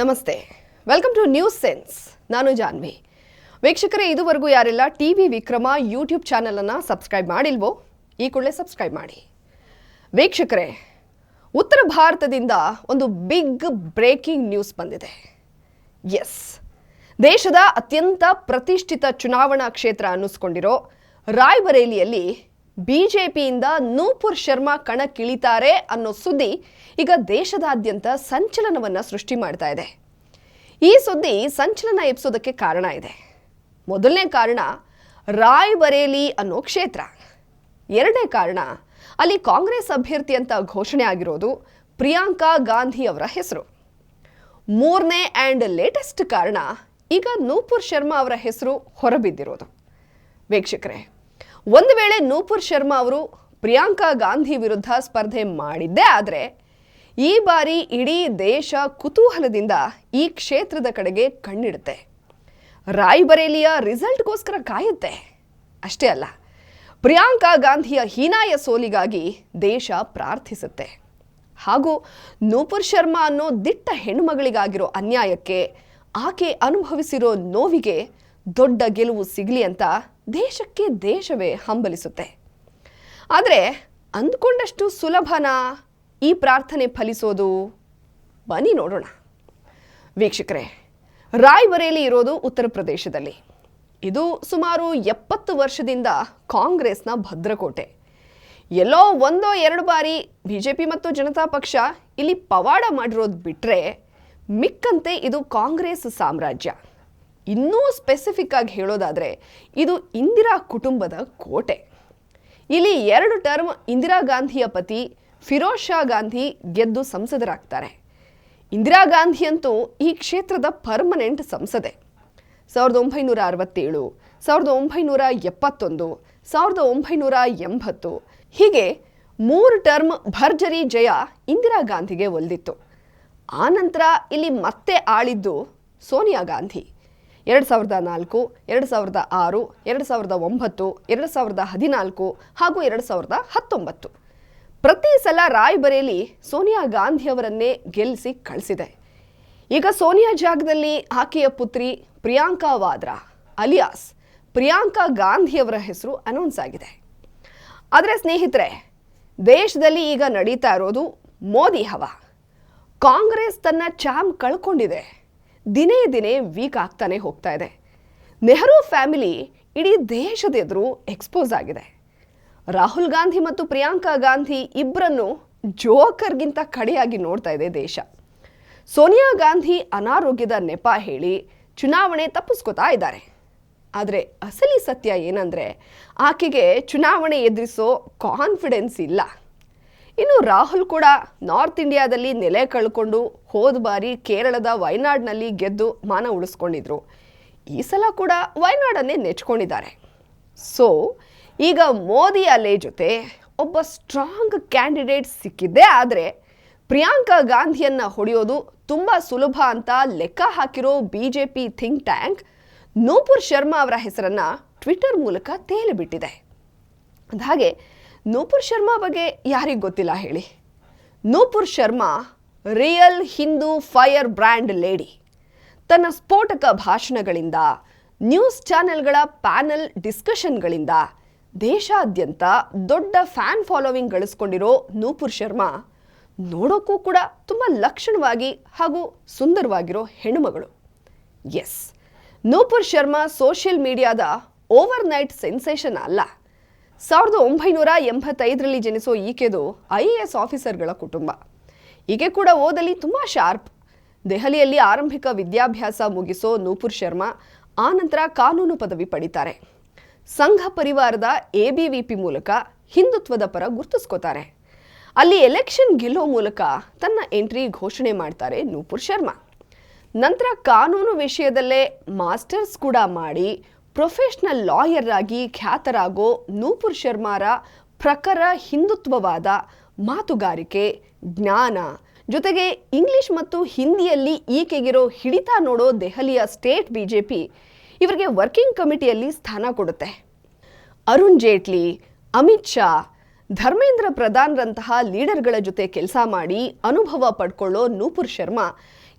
ನಮಸ್ತೆ. Welcome two news sense ನಾನು ಜಾನ್ವಿ. ವೀಕ್ಷಕರೇ, ಇದುವರೆಗೂ ಯಾರೆಲ್ಲ, ಟಿ ವಿ ವಿಕ್ರಮ ಯೂಟ್ಯೂಬ್ ಚಾನಲನ್ನು ಸಬ್ಸ್ಕ್ರೈಬ್ ಮಾಡಿಲ್ವೋ, ಈ ಕೂಡಲೇ ಸಬ್ಸ್ಕ್ರೈಬ್ ಮಾಡಿ. ವೀಕ್ಷಕರೇ, ಉತ್ತರ ಭಾರತದಿಂದ ಒಂದು ಬಿಗ್ ಬ್ರೇಕಿಂಗ್ ನ್ಯೂಸ್ ಬಂದಿದೆ. ಎಸ್ ದೇಶದ ಅತ್ಯಂತ ಪ್ರತಿಷ್ಠಿತ ಚುನಾವಣಾ ಕ್ಷೇತ್ರ ಅನ್ನಿಸ್ಕೊಂಡಿರೋ ರಾಯ್ಬರೇಲಿಯಲ್ಲಿ ಬಿಜೆಪಿಯಿಂದ ನೂಪುರ್ ಶರ್ಮಾ ಕಣಕ್ಕಿಳಿತಾರೆ ಅನ್ನೋ ಸುದ್ದಿ ಈಗ ದೇಶದಾದ್ಯಂತ ಸಂಚಲನವನ್ನ ಸೃಷ್ಟಿ ಮಾಡ್ತಾ ಇದೆ. ಈ ಸುದ್ದಿ ಸಂಚಲನ ಎಬ್ಸೋದಕ್ಕೆ ಕಾರಣ ಇದೆ. ಮೊದಲನೇ ಕಾರಣ ರಾಯ್ಬರೇಲಿ ಅನ್ನೋ ಕ್ಷೇತ್ರ. ಎರಡನೇ ಕಾರಣ ಅಲ್ಲಿ ಕಾಂಗ್ರೆಸ್ ಅಭ್ಯರ್ಥಿ ಅಂತ ಘೋಷಣೆ ಆಗಿರೋದು ಪ್ರಿಯಾಂಕಾ ಗಾಂಧಿ ಅವರ ಹೆಸರು. ಮೂರನೇ ಆ್ಯಂಡ್ ಲೇಟೆಸ್ಟ್ ಕಾರಣ ಈಗ ನೂಪುರ್ ಶರ್ಮಾ ಅವರ ಹೆಸರು ಹೊರಬಿದ್ದಿರೋದು. ವೀಕ್ಷಕರೇ ಒಂದು ವೇಳೆ ನೂಪುರ್ ಶರ್ಮಾ ಅವರು ಪ್ರಿಯಾಂಕಾ ಗಾಂಧಿ ವಿರುದ್ಧ ಸ್ಪರ್ಧೆ ಮಾಡಿದ್ದೇ ಆದರೆ ಈ ಬಾರಿ ಇಡೀ ದೇಶ ಕುತೂಹಲದಿಂದ ಈ ಕ್ಷೇತ್ರದ ಕಡೆಗೆ ಕಣ್ಣಿಡುತ್ತೆ. ರಾಯ್ಬರೇಲಿಯ ರಿಸಲ್ಟ್ಗೋಸ್ಕರ ಕಾಯುತ್ತೆ. ಅಷ್ಟೇ ಅಲ್ಲ, ಪ್ರಿಯಾಂಕಾ ಗಾಂಧಿಯ ಹೀನಾಯ ಸೋಲಿಗಾಗಿ ದೇಶ ಪ್ರಾರ್ಥಿಸುತ್ತೆ. ಹಾಗೂ ನೂಪುರ್ ಶರ್ಮಾ ಅನ್ನೋ ದಿಟ್ಟ ಹೆಣ್ಣುಮಗಳಿಗಾಗಿರೋ ಅನ್ಯಾಯಕ್ಕೆ ಆಕೆ ಅನುಭವಿಸಿರೋ ನೋವಿಗೆ ದೊಡ್ಡ ಗೆಲುವು ಸಿಗಲಿ ಅಂತ ದೇಶಕ್ಕೆ ದೇಶವೇ ಹಂಬಲಿಸುತ್ತೆ. ಆದರೆ ಅಂದ್ಕೊಂಡಷ್ಟು ಸುಲಭನಾ ಈ ಪ್ರಾರ್ಥನೆ ಫಲಿಸೋದು ಬನ್ನಿ ನೋಡೋಣ. ವೀಕ್ಷಕರೇ, ರಾಯ್ಬರೇಲಿ ಇರೋದು ಉತ್ತರ ಪ್ರದೇಶದಲ್ಲಿ. ಇದು ಸುಮಾರು ಎಪ್ಪತ್ತು ವರ್ಷದಿಂದ ಕಾಂಗ್ರೆಸ್ನ ಭದ್ರಕೋಟೆ. ಎಲ್ಲೋ ಒಂದೋ ಎರಡು ಬಾರಿ ಬಿ ಜೆ ಪಿ ಮತ್ತು ಜನತಾ ಪಕ್ಷ ಇಲ್ಲಿ ಪವಾಡ ಮಾಡಿರೋದು ಬಿಟ್ಟರೆ ಮಿಕ್ಕಂತೆ ಇದು ಕಾಂಗ್ರೆಸ್ ಸಾಮ್ರಾಜ್ಯ. ಇನ್ನೂ ಸ್ಪೆಸಿಫಿಕ್ ಆಗಿ ಹೇಳೋದಾದರೆ, ಇದು ಇಂದಿರಾ ಕುಟುಂಬದ ಕೋಟೆ. ಇಲ್ಲಿ ಎರಡು ಟರ್ಮ್ ಇಂದಿರಾ ಗಾಂಧಿಯ ಪತಿ ಫಿರೋಜ್ ಶಾ ಗಾಂಧಿ ಗೆದ್ದು ಸಂಸದರಾಗ್ತಾರೆ. ಇಂದಿರಾ ಗಾಂಧಿ ಅಂತೂ ಈ ಕ್ಷೇತ್ರದ ಪರ್ಮನೆಂಟ್ ಸಂಸದೆ. ಸಾವಿರದ ಒಂಬೈನೂರ ಅರವತ್ತೇಳು, ಸಾವಿರದ ಒಂಬೈನೂರ ಎಪ್ಪತ್ತೊಂದು, ಸಾವಿರದ ಒಂಬೈನೂರ ಎಂಬತ್ತು, ಹೀಗೆ ಮೂರು ಟರ್ಮ್ ಭರ್ಜರಿ ಜಯ ಇಂದಿರಾ ಗಾಂಧಿಗೆ ಒಲ್ದಿತ್ತು. ಆನಂತರ ಇಲ್ಲಿ ಮತ್ತೆ ಆಳಿದ್ದು ಸೋನಿಯಾ ಗಾಂಧಿ. ಎರಡು ಸಾವಿರದ ನಾಲ್ಕು, ಎರಡು ಸಾವಿರದ ಆರು, ಎರಡು ಸಾವಿರದ ಒಂಬತ್ತು, ಎರಡು ಸಾವಿರದ ಹದಿನಾಲ್ಕು ಹಾಗೂ ಎರಡು ಸಾವಿರದ ಹತ್ತೊಂಬತ್ತು. ಪ್ರತಿ ಸಲ ರಾಯ್ಬರೇಲಿ ಸೋನಿಯಾ ಗಾಂಧಿಯವರನ್ನೇ ಗೆಲ್ಲಿಸಿ ಕಳಿಸಿದೆ. ಈಗ ಸೋನಿಯಾ ಜಾಗದಲ್ಲಿ ಆಕೆಯ ಪುತ್ರಿ ಪ್ರಿಯಾಂಕಾ ವಾದ್ರಾ, ಅಲಿಯಾಸ್ ಪ್ರಿಯಾಂಕಾ ಗಾಂಧಿಯವರ ಹೆಸರು ಅನೌನ್ಸ್ ಆಗಿದೆ. ಆದರೆ ಸ್ನೇಹಿತರೆ, ದೇಶದಲ್ಲಿ ಈಗ ನಡೀತಾ ಇರೋದು ಮೋದಿ ಹವಾ. ಕಾಂಗ್ರೆಸ್ ತನ್ನ ಚಾಮ್ ಕಳ್ಕೊಂಡಿದೆ. ದಿನೇ ದಿನೇ ವೀಕ್ ಆಗ್ತಾನೆ ಹೋಗ್ತಾ ಇದೆ. ನೆಹರು ಫ್ಯಾಮಿಲಿ ಇಡೀ ದೇಶದ ಎದುರು ಎಕ್ಸ್ಪೋಸ್ ಆಗಿದೆ. ರಾಹುಲ್ ಗಾಂಧಿ ಮತ್ತು ಪ್ರಿಯಾಂಕಾ ಗಾಂಧಿ ಇಬ್ಬರನ್ನು ಜೋಕರ್ಗಿಂತ ಕಡೆಯಾಗಿ ನೋಡ್ತಾ ಇದೆ ದೇಶ. ಸೋನಿಯಾ ಗಾಂಧಿ ಅನಾರೋಗ್ಯದ ನೆಪ ಹೇಳಿ ಚುನಾವಣೆ ತಪ್ಪಿಸ್ಕೋತಾ ಇದ್ದಾರೆ. ಆದರೆ ಅಸಲಿ ಸತ್ಯ ಏನಂದರೆ, ಆಕೆಗೆ ಚುನಾವಣೆ ಎದುರಿಸೋ ಕಾನ್ಫಿಡೆನ್ಸ್ ಇಲ್ಲ. ಇನ್ನು ರಾಹುಲ್ ಕೂಡ ನಾರ್ತ್ ಇಂಡಿಯಾದಲ್ಲಿ ನೆಲೆ ಕಳ್ಕೊಂಡು ಹೋದ ಬಾರಿ ಕೇರಳದ ವಯನಾಡ್ನಲ್ಲಿ ಗೆದ್ದು ಮಾನ ಉಳಿಸ್ಕೊಂಡಿದ್ರು. ಈ ಸಲ ಕೂಡ ವೈನಾಡನ್ನೇ ನೆಚ್ಕೊಂಡಿದ್ದಾರೆ. ಸೊ ಈಗ ಮೋದಿ ಅಲೆ ಜೊತೆ ಒಬ್ಬ ಸ್ಟ್ರಾಂಗ್ ಕ್ಯಾಂಡಿಡೇಟ್ ಸಿಕ್ಕಿದ್ದೇ ಆದರೆ ಪ್ರಿಯಾಂಕಾ ಗಾಂಧಿಯನ್ನು ಹೊಡೆಯೋದು ತುಂಬ ಸುಲಭ ಅಂತ ಲೆಕ್ಕ ಹಾಕಿರೋ B J P think tank Nupur Sharma ಅವರ ಹೆಸರನ್ನು ಟ್ವಿಟರ್ ಮೂಲಕ ತೇಲಿಬಿಟ್ಟಿದೆ. ಅಂದಹಾಗೆ ನೂಪುರ್ ಶರ್ಮಾ ಬಗ್ಗೆ ಯಾರಿಗೆ ಗೊತ್ತಿಲ್ಲ ಹೇಳಿ. Nupur Sharma, real Hindu firebrand lady. ತನ್ನ ಸ್ಫೋಟಕ ಭಾಷಣಗಳಿಂದ, ನ್ಯೂಸ್ ಚಾನೆಲ್ಗಳ ಪ್ಯಾನಲ್ ಡಿಸ್ಕಷನ್ಗಳಿಂದ ದೇಶಾದ್ಯಂತ ದೊಡ್ಡ ಫ್ಯಾನ್ ಫಾಲೋವಿಂಗ್ ಗಳಿಸ್ಕೊಂಡಿರೋ ನೂಪುರ್ ಶರ್ಮಾ ನೋಡೋಕ್ಕೂ ಕೂಡ ತುಂಬ ಲಕ್ಷಣವಾಗಿ ಹಾಗೂ ಸುಂದರವಾಗಿರೋ ಹೆಣ್ಣುಮಗಳು. ಎಸ್, ನೂಪುರ್ ಶರ್ಮಾ ಸೋಷಿಯಲ್ ಮೀಡಿಯಾದ ಓವರ್ ನೈಟ್ ಸೆನ್ಸೇಷನ್ ಅಲ್ಲ. ಸಾವಿರದ ಒಂಬೈನೂರ ಎಂಬತ್ತೈದರಲ್ಲಿ ಜನಿಸೋ ಈಕೆದು ಐ ಎ ಎಸ್ ಆಫೀಸರ್ಗಳ ಕುಟುಂಬ. ಈಕೆ ಕೂಡ ಓದಲ್ಲಿ ತುಂಬ ಶಾರ್ಪ್. ದೆಹಲಿಯಲ್ಲಿ ಆರಂಭಿಕ ವಿದ್ಯಾಭ್ಯಾಸ ಮುಗಿಸೋ ನೂಪುರ್ ಶರ್ಮಾ ಆನಂತರ ಕಾನೂನು ಪದವಿ ಪಡಿತಾರೆ. ಸಂಘ ಪರಿವಾರದ ಎ ಬಿ ವಿ ಪಿ ಮೂಲಕ ಹಿಂದುತ್ವದ ಪರ ಗುರ್ತಿಸ್ಕೋತಾರೆ. ಅಲ್ಲಿ ಎಲೆಕ್ಷನ್ ಗೆಲ್ಲೋ ಮೂಲಕ ತನ್ನ ಎಂಟ್ರಿ ಘೋಷಣೆ ಮಾಡ್ತಾರೆ ನೂಪುರ್ ಶರ್ಮಾ. ನಂತರ ಕಾನೂನು ವಿಷಯದಲ್ಲೇ ಮಾಸ್ಟರ್ಸ್ ಕೂಡ ಮಾಡಿ ಪ್ರೊಫೆಷನಲ್ ಲಾಯರ್ ಆಗಿ ಖ್ಯಾತರಾಗೋ ನೂಪುರ್ ಶರ್ಮಾರ ಪ್ರಖರ ಹಿಂದುತ್ವವಾದ ಮಾತುಗಾರಿಕೆ, ಜ್ಞಾನ. ಜೊತೆಗೆ ಇಂಗ್ಲಿಷ್ ಮತ್ತು ಹಿಂದಿಯಲ್ಲಿ ಈಕೆಗಿರೋ ಹಿಡಿತ ನೋಡೋ ದೆಹಲಿಯ ಸ್ಟೇಟ್ ಬಿಜೆಪಿ ಇವರಿಗೆ ವರ್ಕಿಂಗ್ ಕಮಿಟಿಯಲ್ಲಿ ಸ್ಥಾನ ಕೊಡುತ್ತೆ. ಅರುಣ್ ಜೇಟ್ಲಿ, ಅಮಿತ್ ಶಾ, ಧರ್ಮೇಂದ್ರ ಪ್ರಧಾನ್ರಂತಹ ಲೀಡರ್ಗಳ ಜೊತೆ ಕೆಲಸ ಮಾಡಿ ಅನುಭವ ಪಡ್ಕೊಳ್ಳೋ ನೂಪುರ್ ಶರ್ಮಾ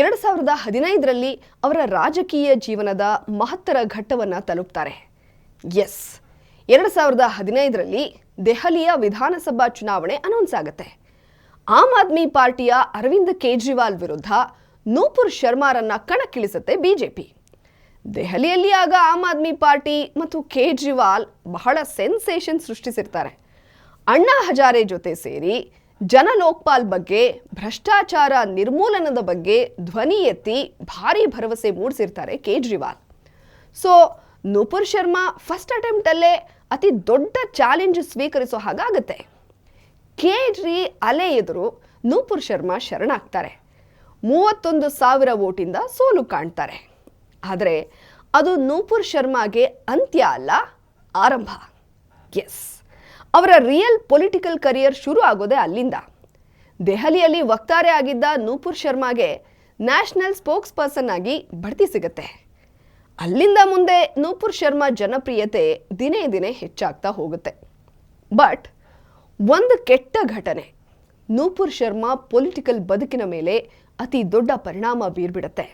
ಎರಡು ಸಾವಿರದ ಹದಿನೈದರಲ್ಲಿ ಅವರ ರಾಜಕೀಯ ಜೀವನದ ಮಹತ್ತರ ಘಟ್ಟವನ್ನು ತಲುಪ್ತಾರೆ. ಎಸ್ ಎರಡು ಸಾವಿರದ ಹದಿನೈದರಲ್ಲಿ ದೆಹಲಿಯ ವಿಧಾನಸಭಾ ಚುನಾವಣೆ ಅನೌನ್ಸ್ ಆಗುತ್ತೆ. ಆಮ್ ಆದ್ಮಿ ಪಾರ್ಟಿಯ ಅರವಿಂದ್ ಕೇಜ್ರಿವಾಲ್ ವಿರುದ್ಧ ನೂಪುರ್ ಶರ್ಮಾರನ್ನ ಕಣಕ್ಕಿಳಿಸುತ್ತೆ ಬಿಜೆಪಿ. ದೆಹಲಿಯಲ್ಲಿ ಆಗ ಆಮ್ ಆದ್ಮಿ ಪಾರ್ಟಿ ಮತ್ತು ಕೇಜ್ರಿವಾಲ್ ಬಹಳ ಸೆನ್ಸೇಷನ್ ಸೃಷ್ಟಿಸಿರ್ತಾರೆ. ಅಣ್ಣಾ ಹಜಾರೆ ಜೊತೆ ಸೇರಿ ಜನ ಲೋಕ್ಪಾಲ್ ಬಗ್ಗೆ, ಭ್ರಷ್ಟಾಚಾರ ನಿರ್ಮೂಲನದ ಬಗ್ಗೆ ಧ್ವನಿ ಎತ್ತಿ ಭಾರಿ ಭರವಸೆ ಮೂಡಿಸಿರ್ತಾರೆ ಕೇಜ್ರಿವಾಲ್. ಸೊ ನೂಪುರ್ ಶರ್ಮಾ ಫಸ್ಟ್ ಅಟೆಂಪ್ಟಲ್ಲೇ ಅತಿ ದೊಡ್ಡ ಚಾಲೆಂಜ್ ಸ್ವೀಕರಿಸೋ ಹಾಗಾಗತ್ತೆ. ಕೇಜ್ರಿ ಅಲೆ ಎದುರು ನೂಪುರ್ ಶರ್ಮಾ ಶರಣಾಗ್ತಾರೆ. ಮೂವತ್ತೊಂದು ಸಾವಿರ ವೋಟಿಂದ ಸೋಲು ಕಾಣ್ತಾರೆ. ಆದರೆ ಅದು ನೂಪುರ್ ಶರ್ಮಾಗೆ ಅಂತ್ಯ ಅಲ್ಲ, ಆರಂಭ. ಎಸ್ ಅವರ ರಿಯಲ್ ಪೊಲಿಟಿಕಲ್ ಕರಿಯರ್ ಶುರು ಆಗೋದೆ ಅಲ್ಲಿಂದ. ದೆಹಲಿಯಲ್ಲಿ ವಕ್ತಾರೆ ಆಗಿದ್ದ ನೂಪುರ್ ಶರ್ಮಾಗೆ ನ್ಯಾಷನಲ್ ಸ್ಪೋಕ್ಸ್ ಪರ್ಸನ್ ಆಗಿ ಬಡ್ತಿ ಸಿಗುತ್ತೆ. ಅಲ್ಲಿಂದ ಮುಂದೆ ನೂಪುರ್ ಶರ್ಮಾ ಜನಪ್ರಿಯತೆ ದಿನೇ ದಿನೇ ಹೆಚ್ಚಾಗ್ತಾ ಹೋಗುತ್ತೆ. ಬಟ್ ಒಂದು ಕೆಟ್ಟ ಘಟನೆ ನೂಪುರ್ ಶರ್ಮಾ ಪೊಲಿಟಿಕಲ್ ಬದುಕಿನ ಮೇಲೆ ಅತಿ ದೊಡ್ಡ ಪರಿಣಾಮ ಬೀರ್ಬಿಡುತ್ತೆ.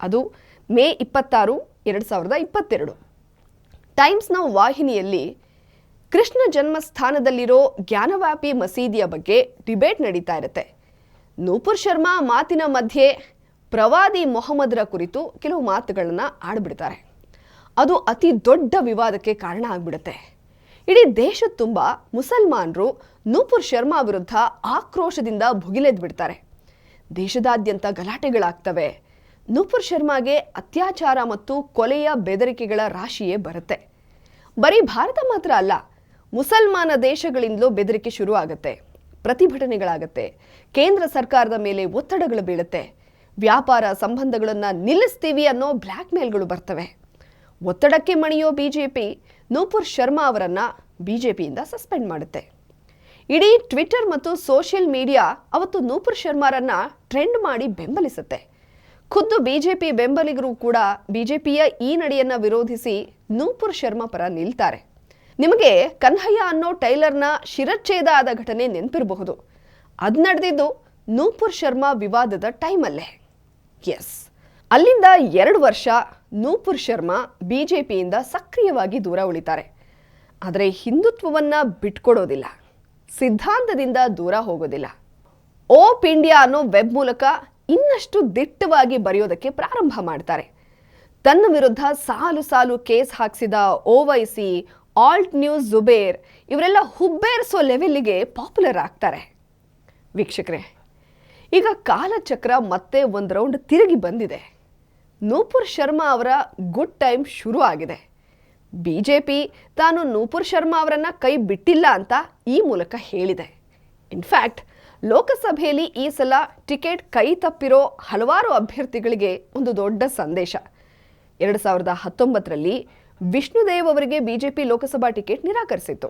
ಅದು ಮೇ ಇಪ್ಪತ್ತಾರು, ಎರಡು ಸಾವಿರದ ಇಪ್ಪತ್ತೆರಡು. ಟೈಮ್ಸ್ನ ವಾಹಿನಿಯಲ್ಲಿ ಕೃಷ್ಣ ಜನ್ಮಸ್ಥಾನದಲ್ಲಿರೋ ಜ್ಞಾನವ್ಯಾಪಿ ಮಸೀದಿಯ ಬಗ್ಗೆ ಡಿಬೇಟ್ ನಡೀತಾ ಇರುತ್ತೆ. ನೂಪುರ್ ಶರ್ಮಾ ಮಾತಿನ ಮಧ್ಯೆ ಪ್ರವಾದಿ ಮೊಹಮ್ಮದ್ರ ಕುರಿತು ಕೆಲವು ಮಾತುಗಳನ್ನು ಆಡ್ಬಿಡ್ತಾರೆ. ಅದು ಅತಿ ದೊಡ್ಡ ವಿವಾದಕ್ಕೆ ಕಾರಣ ಆಗ್ಬಿಡುತ್ತೆ. ಇಡೀ ದೇಶದ ತುಂಬ ಮುಸಲ್ಮಾನರು ನೂಪುರ್ ಶರ್ಮಾ ವಿರುದ್ಧ ಆಕ್ರೋಶದಿಂದ ಭುಗಿಲೆದ್ದು ಬಿಡ್ತಾರೆ. ದೇಶದಾದ್ಯಂತ ಗಲಾಟೆಗಳಾಗ್ತವೆ. ನೂಪುರ್ ಶರ್ಮಾಗೆ ಅತ್ಯಾಚಾರ ಮತ್ತು ಕೊಲೆಯ ಬೆದರಿಕೆಗಳ ರಾಶಿಯೇ ಬರುತ್ತೆ. ಬರೀ ಭಾರತ ಮಾತ್ರ ಅಲ್ಲ ಮುಸಲ್ಮಾನ ದೇಶಗಳಿಂದಲೂ ಬೆದರಿಕೆ ಶುರು ಆಗುತ್ತೆ ಪ್ರತಿಭಟನೆಗಳಾಗತ್ತೆ, ಕೇಂದ್ರ ಸರ್ಕಾರದ ಮೇಲೆ ಒತ್ತಡಗಳು ಬೀಳುತ್ತೆ, ವ್ಯಾಪಾರ ಸಂಬಂಧಗಳನ್ನು ನಿಲ್ಲಿಸ್ತೀವಿ ಅನ್ನೋ ಬ್ಲ್ಯಾಕ್ ಮೇಲ್ಗಳು ಬರ್ತವೆ. ಒತ್ತಡಕ್ಕೆ ಮಣಿಯೋ B J P Nupur Sharma ಅವರನ್ನು ಬಿ ಜೆ ಪಿಯಿಂದ ಸಸ್ಪೆಂಡ್ ಮಾಡುತ್ತೆ. ಇಡೀ ಟ್ವಿಟರ್ ಮತ್ತು ಸೋಷಿಯಲ್ ಮೀಡಿಯಾ ಅವತ್ತು ನೂಪುರ್ ಶರ್ಮಾರನ್ನ ಟ್ರೆಂಡ್ ಮಾಡಿ ಬೆಂಬಲಿಸುತ್ತೆ. ಖುದ್ದು ಬಿ ಜೆ ಪಿ ಬೆಂಬಲಿಗರು ಕೂಡ ಬಿ ಜೆ ಪಿಯ ಈ ನಡೆಯನ್ನು ವಿರೋಧಿಸಿ ನೂಪುರ್ ಶರ್ಮಾ ಪರ ನಿಲ್ತಾರೆ. ನಿಮಗೆ ಕನ್ಹಯ್ಯ ಅನ್ನೋ ಟೈಲರ್ನ ಶಿರಚ್ಛೇದ ಆದ ಘಟನೆ ನೆನಪಿರಬಹುದು. ಅದು ನಡೆದಿದ್ದು ನೂಪುರ್ ಶರ್ಮಾ ವಿವಾದದ ಟೈಮಲ್ಲೇ. ಎಸ್ ಅಲ್ಲಿಂದ ಎರಡು ವರ್ಷ ನೂಪುರ್ ಶರ್ಮಾ ಬಿ ಜೆ ಪಿಯಿಂದ ಸಕ್ರಿಯವಾಗಿ ದೂರ ಉಳಿತಾರೆ. ಆದರೆ ಹಿಂದುತ್ವವನ್ನ ಬಿಟ್ಕೊಡೋದಿಲ್ಲ. ಸಿದ್ಧಾಂತದಿಂದ ದೂರ ಹೋಗೋದಿಲ್ಲ. ಓಪ್ ಇಂಡಿಯಾ ಅನ್ನೋ ವೆಬ್ ಮೂಲಕ ಇನ್ನಷ್ಟು ದಿಟ್ಟವಾಗಿ ಬರೆಯೋದಕ್ಕೆ ಪ್ರಾರಂಭ ಮಾಡ್ತಾರೆ. ತನ್ನ ವಿರುದ್ಧ ಸಾಲು ಸಾಲು ಕೇಸ್ ಹಾಕಿಸಿದ ಓವೈಸಿ ಆಲ್ಟ್ ನ್ಯೂಸ್ ಜುಬೇರ್ ಇವರೆಲ್ಲ ಹುಬ್ಬೇರಿಸೋ ಲೆವೆಲ್ಲಿಗೆ ಪಾಪ್ಯುಲರ್ ಆಗ್ತಾರೆ. ವೀಕ್ಷಕರೇ, ಈಗ ಕಾಲಚಕ್ರ ಮತ್ತೆ ಒಂದು ರೌಂಡ್ ತಿರುಗಿ ಬಂದಿದೆ. ನೂಪುರ್ ಶರ್ಮಾ ಅವರ ಗುಡ್ ಟೈಮ್ ಶುರು ಆಗಿದೆ. ಬಿ ಜೆ ಪಿ ತಾನು ನೂಪುರ್ ಶರ್ಮಾ ಅವರನ್ನು ಕೈ ಬಿಟ್ಟಿಲ್ಲ ಅಂತ ಈ ಮೂಲಕ ಹೇಳಿದೆ. ಇನ್ಫ್ಯಾಕ್ಟ್ ಲೋಕಸಭೆಯಲ್ಲಿ ಈ ಸಲ ಟಿಕೆಟ್ ಕೈ ತಪ್ಪಿರೋ ಹಲವಾರು ಅಭ್ಯರ್ಥಿಗಳಿಗೆ ಒಂದು ದೊಡ್ಡ ಸಂದೇಶ. ಎರಡು ಸಾವಿರದ ಹತ್ತೊಂಬತ್ತರಲ್ಲಿ ವಿಷ್ಣುದೇವ್ ಅವರಿಗೆ ಬಿಜೆಪಿ ಲೋಕಸಭಾ ಟಿಕೆಟ್ ನಿರಾಕರಿಸಿತ್ತು.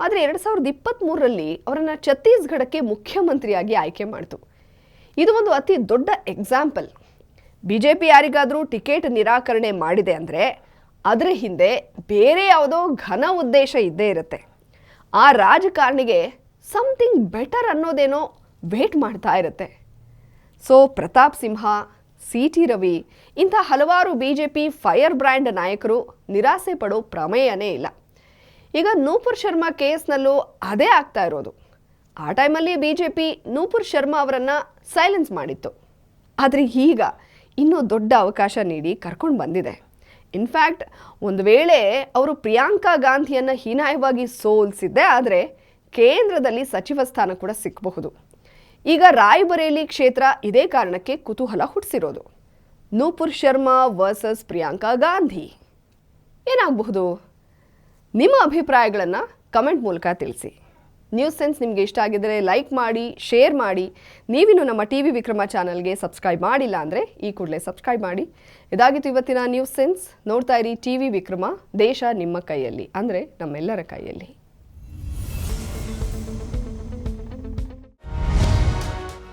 ಆದರೆ ಎರಡು ಸಾವಿರದ ಇಪ್ಪತ್ತ್ಮೂರರಲ್ಲಿ ಅವರನ್ನು ಛತ್ತೀಸ್ಗಢಕ್ಕೆ ಮುಖ್ಯಮಂತ್ರಿಯಾಗಿ ಆಯ್ಕೆ ಮಾಡಿತು. ಇದು ಒಂದು ಅತಿ ದೊಡ್ಡ ಎಕ್ಸಾಂಪಲ್ ಬಿ ಜೆ ಪಿ ಯಾರಿಗಾದರೂ ಟಿಕೆಟ್ ನಿರಾಕರಣೆ ಮಾಡಿದೆ ಅಂದರೆ ಅದರ ಹಿಂದೆ ಬೇರೆ ಯಾವುದೋ ಘನ ಉದ್ದೇಶ ಇದ್ದೇ ಇರುತ್ತೆ. ಆ ರಾಜಕಾರಣಿಗೆ ಸಮಥಿಂಗ್ ಬೆಟರ್ ಅನ್ನೋದೇನೋ ವೇಟ್ ಮಾಡ್ತಾ ಇರುತ್ತೆ. So Pratap Simha C T Ravi, ಇಂಥ ಹಲವಾರು B J P fire brand ನಾಯಕರು ನಿರಾಸೆ ಪಡೋ ಪ್ರಮೇಯನೇ ಇಲ್ಲ. ಈಗ ನೂಪುರ್ ಶರ್ಮಾ ಕೇಸ್ನಲ್ಲೂ ಅದೇ ಆಗ್ತಾ ಇರೋದು. ಆ ಟೈಮಲ್ಲಿ B J P Nupur Sharma ಅವರನ್ನು ಸೈಲೆನ್ಸ್ ಮಾಡಿತ್ತು. ಆದರೆ ಈಗ ಇನ್ನೂ ದೊಡ್ಡ ಅವಕಾಶ ನೀಡಿ ಕರ್ಕೊಂಡು ಬಂದಿದೆ. ಇನ್ಫ್ಯಾಕ್ಟ್ ಒಂದು ವೇಳೆ ಅವರು ಪ್ರಿಯಾಂಕಾ ಗಾಂಧಿಯನ್ನು ಹೀನಾಯವಾಗಿ ಸೋಲಿಸಿದ್ದೆ ಆದರೆ ಕೇಂದ್ರದಲ್ಲಿ ಸಚಿವ ಸ್ಥಾನ ಕೂಡ ಸಿಕ್ಕಬಹುದು ಈಗ ರಾಯ್ಬರೇಲಿ ಕ್ಷೇತ್ರ ಇದೇ ಕಾರಣಕ್ಕೆ ಕುತೂಹಲ ಹುಟ್ಟಿಸಿರೋದು. ನೂಪುರ್ ಶರ್ಮಾ ವರ್ಸಸ್ ಪ್ರಿಯಾಂಕಾ ಗಾಂಧಿ. ಏನಾಗಬಹುದು? ನಿಮ್ಮ ಅಭಿಪ್ರಾಯಗಳನ್ನು ಕಮೆಂಟ್ ಮೂಲಕ ತಿಳಿಸಿ. ನ್ಯೂಸ್ ಸೆನ್ಸ್ ನಿಮಗೆ ಇಷ್ಟ ಆಗಿದ್ದರೆ ಲೈಕ್ ಮಾಡಿ, ಶೇರ್ ಮಾಡಿ. ನೀವಿನ್ನು ನಮ್ಮ ಟಿ ವಿ ವಿಕ್ರಮ ಚಾನಲ್ಗೆ ಸಬ್ಸ್ಕ್ರೈಬ್ ಮಾಡಿಲ್ಲ ಅಂದರೆ ಈ ಕೂಡಲೇ ಸಬ್ಸ್ಕ್ರೈಬ್ ಮಾಡಿ. ಇದಾಗಿತ್ತು ಇವತ್ತಿನ ನ್ಯೂಸ್ ಸೆನ್ಸ್. ನೋಡ್ತಾ ಇರಿ ಟಿ ವಿ ವಿಕ್ರಮ, ದೇಶ ನಿಮ್ಮ ಕೈಯಲ್ಲಿ ಅಂದರೆ ನಮ್ಮೆಲ್ಲರ ಕೈಯಲ್ಲಿ.